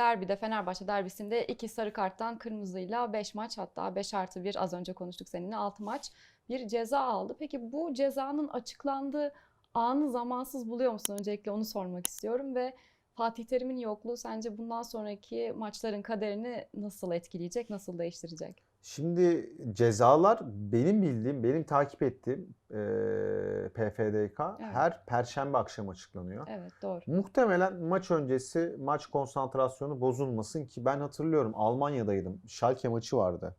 derbide Fenerbahçe derbisinde iki sarı karttan kırmızıyla 5 maç hatta 5 artı 1 az önce konuştuk seninle 6 maç bir ceza aldı. Peki bu cezanın açıklandığı anı zamansız buluyor musun? Öncelikle onu sormak istiyorum ve Fatih Terim'in yokluğu sence bundan sonraki maçların kaderini nasıl etkileyecek, nasıl değiştirecek? Şimdi cezalar benim bildiğim, benim takip ettiğim eee, PFDK Evet. her perşembe akşamı açıklanıyor. Evet doğru. Muhtemelen maç öncesi maç konsantrasyonu bozulmasın ki ben hatırlıyorum Almanya'daydım. Schalke maçı vardı.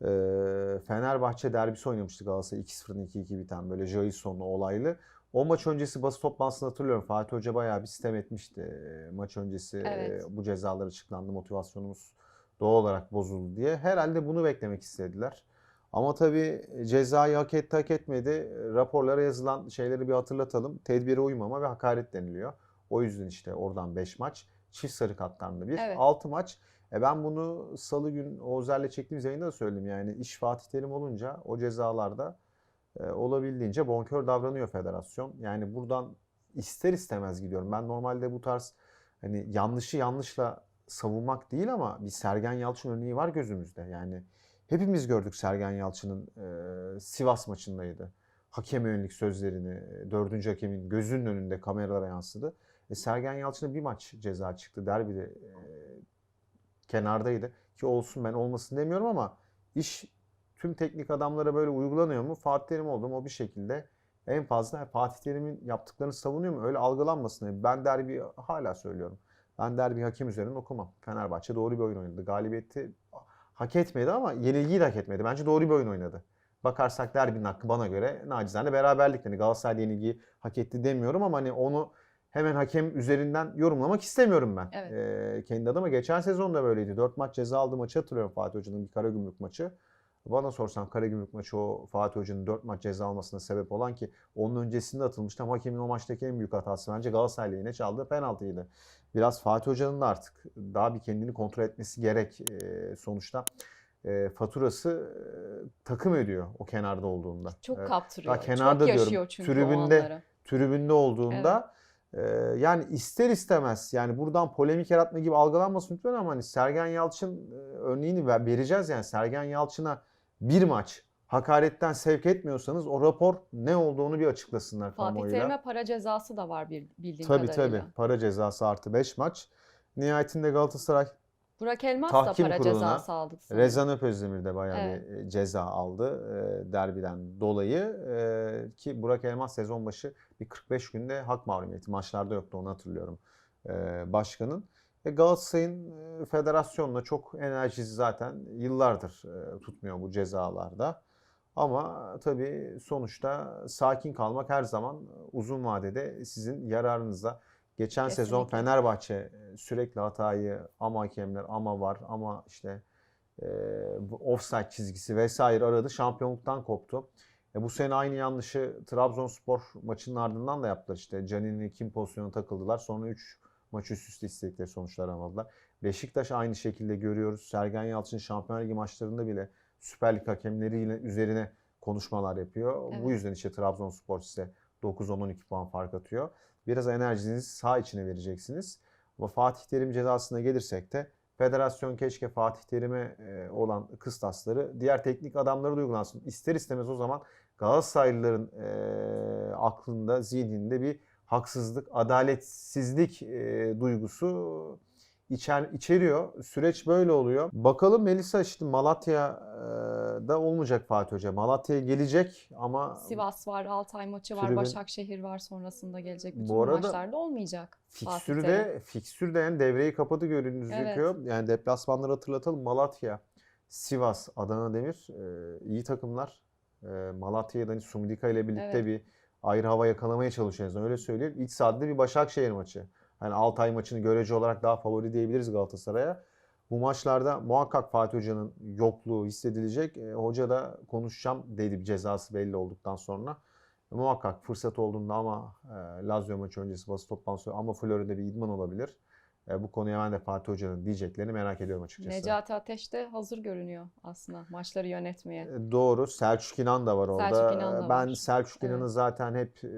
Eee, Fenerbahçe derbisi oynamıştı Galatasaray 2-0'dan 2-2 biten böyle Jason'lu olaylı. O maç öncesi basın toplantısını hatırlıyorum. Fatih Hoca bayağı bir sistem etmişti. Maç öncesi Evet. bu cezalar açıklandı. Motivasyonumuz doğal olarak bozuldu diye. Herhalde bunu beklemek istediler. Ama tabii cezayı hak etti hak etmedi. Raporlara yazılan şeyleri bir hatırlatalım. Tedbire uymama ve hakaret deniliyor. O yüzden işte oradan 5 maç. Çift sarı kartlarla bir. Evet. 6 maç. E ben bunu salı gün Oğuzer'le çektiğimiz yayında da söyledim. Yani iş Fatih Terim olunca o cezalarda e, olabildiğince bonkör davranıyor federasyon. Yani buradan ister istemez gidiyorum. Ben normalde bu tarz hani yanlışı yanlışla savunmak değil ama bir Sergen Yalçın örneği var gözümüzde. Yani hepimiz gördük Sergen Yalçın'ın e, Sivas maçındaydı. Hakem yönelik sözlerini e, dördüncü hakemin gözünün önünde kameralara yansıdı. E, Sergen Yalçın'a bir maç ceza çıktı. Derbide e, kenardaydı. Ki olsun ben olmasın demiyorum ama iş tüm teknik adamlara böyle uygulanıyor mu? Fatih Terim oldu mu o bir şekilde en fazla Fatih Terim'in yaptıklarını savunuyor mu? Öyle algılanmasın. Ben derbi hala söylüyorum. Ben derbi hakem üzerinden okumam. Fenerbahçe doğru bir oyun oynadı. Galibiyeti hak etmedi ama yenilgiyi de hak etmedi. Bence doğru bir oyun oynadı. Bakarsak derbinin hakkı bana göre nacizane beraberlik. Hani Galatasaray yenilgiyi hak etti demiyorum ama hani onu hemen hakem üzerinden yorumlamak istemiyorum ben. Evet. Ee, kendi adıma geçen sezon da böyleydi. 4 maç ceza aldığı maçı hatırlıyorum Fatih Hoca'nın bir Karagümrük maçı. Bana sorsan Karagümrük maçı o Fatih Hoca'nın 4 maç ceza almasına sebep olan ki onun öncesinde atılmıştı ama hakemin o maçtaki en büyük hatası bence Galatasaray lehine çaldığı penaltıydı. Biraz Fatih Hoca'nın da artık daha bir kendini kontrol etmesi gerek Ee, sonuçta. e, faturası e, takım ödüyor o kenarda olduğunda. Çok E, kaptırıyor. daha kenarda Çok diyorum. yaşıyor çünkü o Tribünde- tribünde olduğunda e, yani ister istemez yani buradan polemik yaratma gibi algılanmasın lütfen ama hani Sergen Yalçın e, örneğini ver- vereceğiz yani Sergen Yalçın'a bir maç hakaretten sevk etmiyorsanız o rapor ne olduğunu bir açıklasınlar Fatih. Terim'e para cezası da var bir- bildiğim Tabii kadarıyla. tabii para cezası artı 5 maç. Nihayetinde Galatasaray Burak Elmas da para cezası aldı. Rezan Öpözdemir de bayağı Evet. bir e, ceza aldı e, derbiden dolayı E, ki Burak Elmas sezon başı bir 45 günde hak mahrumiyeti maçlarda yoktu onu hatırlıyorum e, başkanın. E, Galatasaray'ın e, federasyonla çok enerjisi zaten yıllardır e, tutmuyor bu cezalarda. Ama tabii sonuçta sakin kalmak her zaman uzun vadede sizin yararınıza. Geçen sezon Kesinlikle. Fenerbahçe e, sürekli hatayı ama hakemler ama var ama işte e, offside çizgisi vesaire aradı. Şampiyonluktan koptu. E, bu sene aynı yanlışı Trabzonspor maçının ardından da yaptılar işte. Canini kim pozisyona takıldılar. Sonra 3 maç üst üste istedikleri sonuçlar almadılar. Beşiktaş aynı şekilde görüyoruz. Sergen Yalçın Şampiyonlar Ligi maçlarında bile Süper Lig hakemleriyle üzerine konuşmalar yapıyor. Evet. Bu yüzden işte Trabzonspor size 9-10-12 puan fark atıyor. Biraz enerjinizi sağ içine vereceksiniz. Ama Fatih Terim cezasına gelirsek de federasyon keşke Fatih Terim'e e, olan kıstasları diğer teknik adamlara da uygulansın. İster istemez o zaman Galatasaraylıların e, aklında, zihninde bir haksızlık, adaletsizlik e, duygusu içer, içeriyor. Süreç böyle oluyor. Bakalım Melisa işte Malatya'da olmayacak Fatih Hoca. Malatya'ya gelecek ama Sivas var, Altay maçı var, Tribün- Başakşehir var sonrasında gelecek. Bütün Bu arada maçlarda olmayacak. Fatih Terim. Fikstürde, fikstürde yani devreyi kapadı görünüz Evet. gözüküyor. Yani deplasmanları hatırlatalım. Malatya, Sivas, Adana Demir e, iyi takımlar. E, Malatya'da hani Sumdika ile birlikte Evet. bir ayrı hava yakalamaya çalışıyor. Öyle söyleyeyim. İç sahada bir Başakşehir maçı. Hani Altay maçını görece olarak daha favori diyebiliriz Galatasaray'a. Bu maçlarda muhakkak Fatih Hoca'nın yokluğu hissedilecek. E, hoca da konuşacağım dedi cezası belli olduktan sonra. Muhakkak fırsat olduğunda ama e, Lazio maçı öncesi basın toplantısı ama Florya'da bir idman olabilir. E, bu konuya ben de Fatih Hoca'nın diyeceklerini merak ediyorum açıkçası. Necati Ateş de hazır görünüyor aslında maçları yönetmeye. E, Doğru. Selçuk İnan da var orada. Selçuk İnan da E, Ben var. Selçuk İnan'ı Evet. zaten hep e,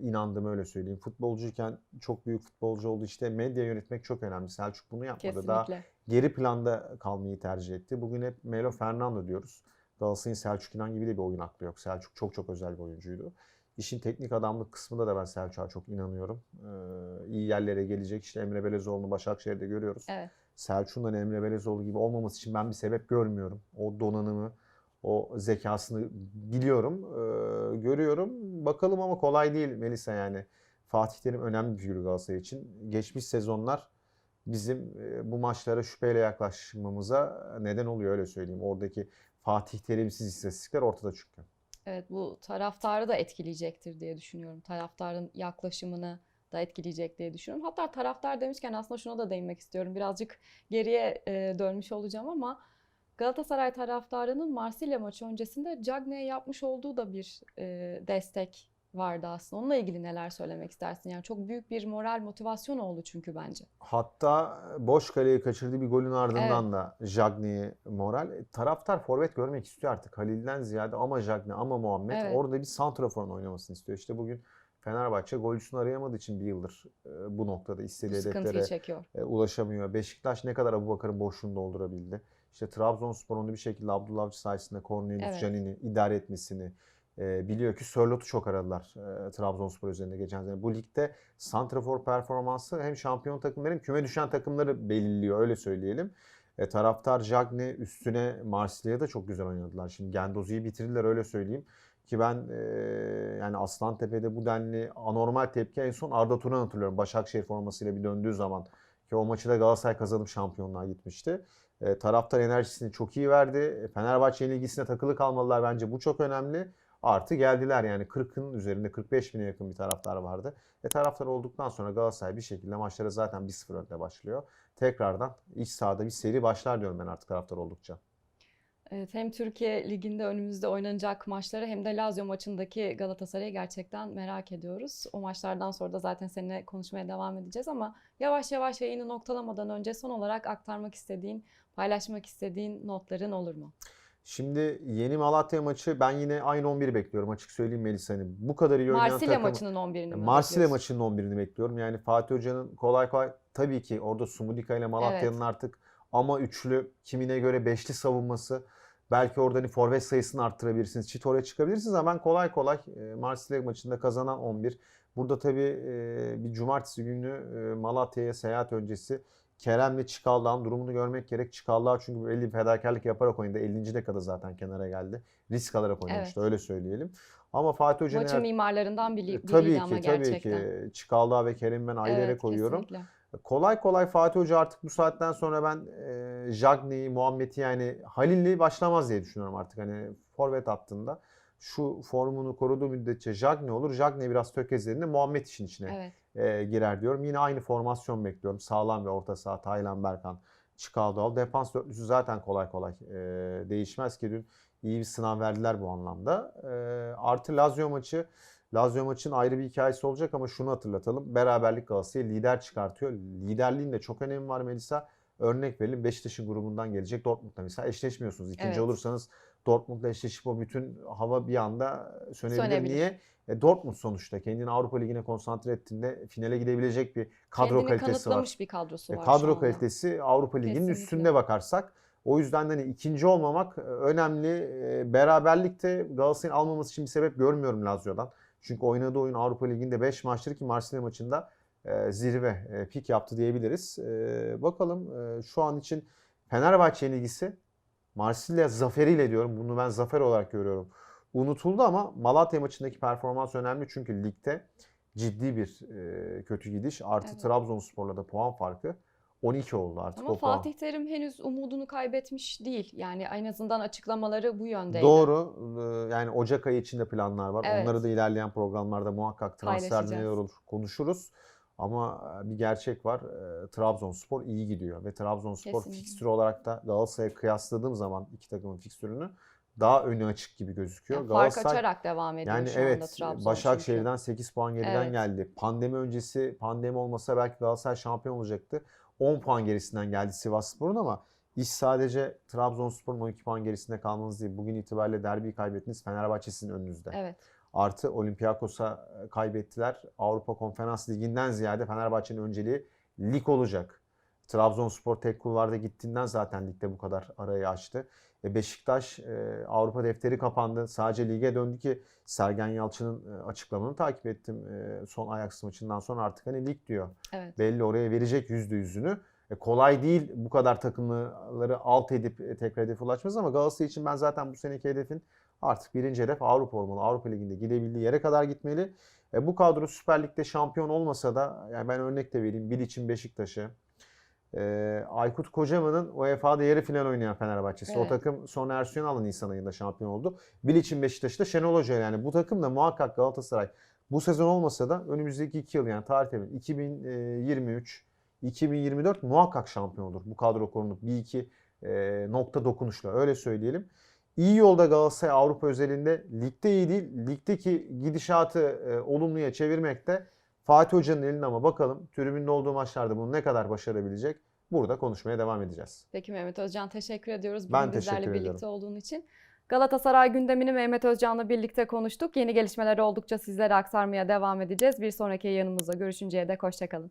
inandım öyle söyleyeyim. Futbolcuyken çok büyük futbolcu oldu. İşte medya yönetmek çok önemli. Selçuk bunu yapmadı. Daha Kesinlikle. geri planda kalmayı tercih etti. Bugün hep Melo Fernando diyoruz. Galatasaray'ın Selçuk İnan gibi de bir oyun aklı yok. Selçuk çok çok özel bir oyuncuydu. İşin teknik adamlık kısmında da ben Selçuk'a çok inanıyorum. Ee, iyi yerlere gelecek. İşte Emre Belezoğlu'nu Başakşehir'de görüyoruz. Evet. Selçuk'un da Emre Belezoğlu gibi olmaması için ben bir sebep görmüyorum. O donanımı, o zekasını biliyorum, ee, görüyorum. Bakalım ama kolay değil Melisa yani. Fatih Terim önemli bir figür Galatasaray için. Geçmiş sezonlar bizim e, bu maçlara şüpheyle yaklaşmamıza neden oluyor öyle söyleyeyim. Oradaki Fatih Terimsiz istatistikler ortada çünkü. Evet bu taraftarı da etkileyecektir diye düşünüyorum. Taraftarın yaklaşımını da etkileyecek diye düşünüyorum. Hatta taraftar demişken aslında şuna da değinmek istiyorum. Birazcık geriye e, dönmüş olacağım ama Galatasaray taraftarının Marsilya maçı öncesinde Cagney'e yapmış olduğu da bir e, destek vardı aslında. Onunla ilgili neler söylemek istersin? Yani çok büyük bir moral motivasyon oldu çünkü bence. Hatta boş kaleyi kaçırdığı bir golün ardından da Jagne'ye moral. E, Taraftar forvet görmek istiyor artık. Halil'den ziyade ama Jagne ama Muhammed Evet. orada bir santraforun oynamasını istiyor. İşte bugün Fenerbahçe golcüsünü arayamadığı için bir yıldır e, bu noktada Bu istediği sıkıntıyı hedeflere çekiyor. e, ulaşamıyor. Beşiktaş ne kadar Abubakar'ın boşluğunu doldurabildi. İşte Trabzonspor onu bir şekilde Abdullah Avcı sayesinde Cornelius Evet. Canini idare etmesini e, biliyor ki Sörlot'u çok aradılar e, Trabzonspor üzerinde geçen sene. Bu ligde santrafor performansı hem şampiyon takımları hem küme düşen takımları belirliyor öyle söyleyelim. E, taraftar Jagne üstüne Marsilya'da çok güzel oynadılar. Şimdi Gendozi'yi bitirdiler öyle söyleyeyim. Ki ben e, yani Aslantepe'de bu denli anormal tepki en son Arda Turan'ı hatırlıyorum. Başakşehir formasıyla bir döndüğü zaman. Ki o maçı da Galatasaray kazanıp şampiyonluğa gitmişti. E, taraftar enerjisini çok iyi verdi. E, Fenerbahçe ilgisine takılı kalmalılar bence bu çok önemli. Artı geldiler yani 40'ın üzerinde 45 bine yakın bir taraftar vardı. E taraftar olduktan sonra Galatasaray bir şekilde maçlara zaten 1-0 önde başlıyor. Tekrardan iç sahada bir seri başlar diyorum ben artık taraftar oldukça. Evet, hem Türkiye Ligi'nde önümüzde oynanacak maçları hem de Lazio maçındaki Galatasaray'ı gerçekten merak ediyoruz. O maçlardan sonra da zaten seninle konuşmaya devam edeceğiz ama yavaş yavaş yayını noktalamadan önce son olarak aktarmak istediğin, paylaşmak istediğin notların olur mu? Şimdi yeni Malatya maçı ben yine aynı 11'i bekliyorum açık söyleyeyim Melisa. Hani bu kadar iyi oynayan Marsilya takım- maçının 11'ini mi Marsilya maçının 11'ini bekliyorum. Yani Fatih Hoca'nın kolay kolay tabii ki orada Sumudika ile Malatya'nın Evet. artık ama üçlü kimine göre beşli savunması belki orada hani forvet sayısını arttırabilirsiniz. Çit oraya çıkabilirsiniz ama ben kolay kolay e, Marsilya maçında kazanan 11. Burada tabii e, bir cumartesi günü e, Malatya'ya seyahat öncesi Kerem'le Çikaldağ'ın durumunu görmek gerek. Çikaldağ çünkü belli bir fedakarlık yaparak oynadı. 50. dakikada zaten kenara geldi. Risk alarak oynamıştı öyle söyleyelim. Ama Fatih Hoca'nın Maçın mimarlarından biri, e, biriydi Tabii ama ki tabii gerçekten. ki Çikaldağ ve Kerem'i ben ayrı yere Evet, koyuyorum. kesinlikle. Kolay kolay Fatih Hoca artık bu saatten sonra ben e, Jagne'yi, Muhammed'i yani Halil'i başlamaz diye düşünüyorum artık hani forvet hattında. Şu formunu koruduğu müddetçe Jagne olur. Jagne biraz tökezlediğinde Muhammed işin içine Evet. e, girer diyorum. Yine aynı formasyon bekliyorum. Sağlam ve orta saha Taylan Berkan, Çikaldağ. Defans dörtlüsü zaten kolay kolay e, değişmez ki dün iyi bir sınav verdiler bu anlamda. E, artı Lazio maçı. Lazio maçın ayrı bir hikayesi olacak ama şunu hatırlatalım. Beraberlik Galatasaray'ı lider çıkartıyor. Liderliğin de çok önemi var Melisa. Örnek verelim Beşiktaş'ın grubundan gelecek Dortmund'la mesela eşleşmiyorsunuz. İkinci Evet. olursanız Dortmund'la eşleşip o bütün hava bir anda sönebilir. Sönebilir. Niye? E, Dortmund sonuçta kendini Avrupa Ligi'ne konsantre ettiğinde finale gidebilecek bir kadro Kendini kalitesi var. kanıtlamış bir kadrosu E, var şu kadro kalitesi Avrupa Ligi'nin üstünde bakarsak. O yüzden hani ikinci olmamak e, önemli. E, Beraberlikte Galatasaray'ın almaması için bir sebep görmüyorum Lazio'dan. Çünkü oynadığı oyun Avrupa Ligi'nde 5 maçtır ki Marsilya maçında e, zirve e, pik yaptı diyebiliriz. E, bakalım e, şu an için Fenerbahçe'nin ilgisi Marsilya zaferiyle diyorum. Bunu ben zafer olarak görüyorum. Unutuldu ama Malatya maçındaki performans önemli çünkü ligde ciddi bir e, kötü gidiş. Artı Evet. Trabzonspor'la da puan farkı 12 oldu artık Ama o puan. Fatih Terim henüz umudunu kaybetmiş değil. Yani en azından açıklamaları bu yöndeydi. Doğru. Yani Ocak ayı içinde planlar var. Evet. Onları da ilerleyen programlarda muhakkak transfer neler olur konuşuruz. Ama bir gerçek var. E, Trabzonspor iyi gidiyor ve Trabzonspor Kesinlikle. fikstürü olarak da Galatasaray'a kıyasladığım zaman iki takımın fikstürünü daha önü açık gibi gözüküyor. Yani fark Galatasaray- açarak devam ediyor Yani şu anda evet Trabzon çünkü. Başakşehir'den 8 puan geriden Evet. geldi. Pandemi öncesi pandemi olmasa belki Galatasaray şampiyon olacaktı. 10 puan gerisinden geldi Sivasspor'un ama iş sadece Trabzonspor'un 12 puan gerisinde kalmanız değil. Bugün itibariyle derbiyi kaybettiniz. Fenerbahçe sizin önünüzde. Evet. Artı Olympiakos'a e, kaybettiler. Avrupa Konferans Ligi'nden ziyade Fenerbahçe'nin önceliği lig olacak. Trabzonspor tek kulvarda gittiğinden zaten ligde bu kadar arayı açtı. E, Beşiktaş e, Avrupa defteri kapandı. Sadece lige döndü ki Sergen Yalçın'ın e, açıklamanı takip ettim. E, son Ajax maçından sonra artık hani lig diyor. Evet. Belli oraya verecek yüzde yüzünü. E, kolay değil bu kadar takımları alt edip e, tekrar hedefe ulaşmaz ama Galatasaray için ben zaten bu seneki hedefin artık birinci hedef Avrupa olmalı. Avrupa Ligi'nde gidebildiği yere kadar gitmeli. E, bu kadro Süper Lig'de şampiyon olmasa da yani ben örnek de vereyim. Bilic'in Beşiktaş'ı, e, Aykut Kocaman'ın UEFA'da yarı final oynayan Fenerbahçe'si. O Evet. takım son Ersun Yanal'ın Nisan ayında şampiyon oldu. Bilic'in Beşiktaş'ı da Şenol Hoca yani bu takım da muhakkak Galatasaray bu sezon olmasa da önümüzdeki iki yıl yani tarih temin 2023 2024 muhakkak şampiyon olur. Bu kadro korunup bir iki e, nokta dokunuşla öyle söyleyelim. İyi yolda Galatasaray Avrupa özelinde ligde iyi değil. Ligdeki gidişatı e, olumluya çevirmekte Fatih Hoca'nın elinde ama bakalım tribünde olduğu maçlarda bunu ne kadar başarabilecek? Burada konuşmaya devam edeceğiz. Peki Mehmet Özcan teşekkür ediyoruz. Bugün Ben bizlerle teşekkür birlikte olduğun için. Galatasaray gündemini Mehmet Özcan'la birlikte konuştuk. Yeni gelişmeler oldukça sizlere aktarmaya devam edeceğiz. Bir sonraki yayınımızda görüşünceye dek hoşçakalın.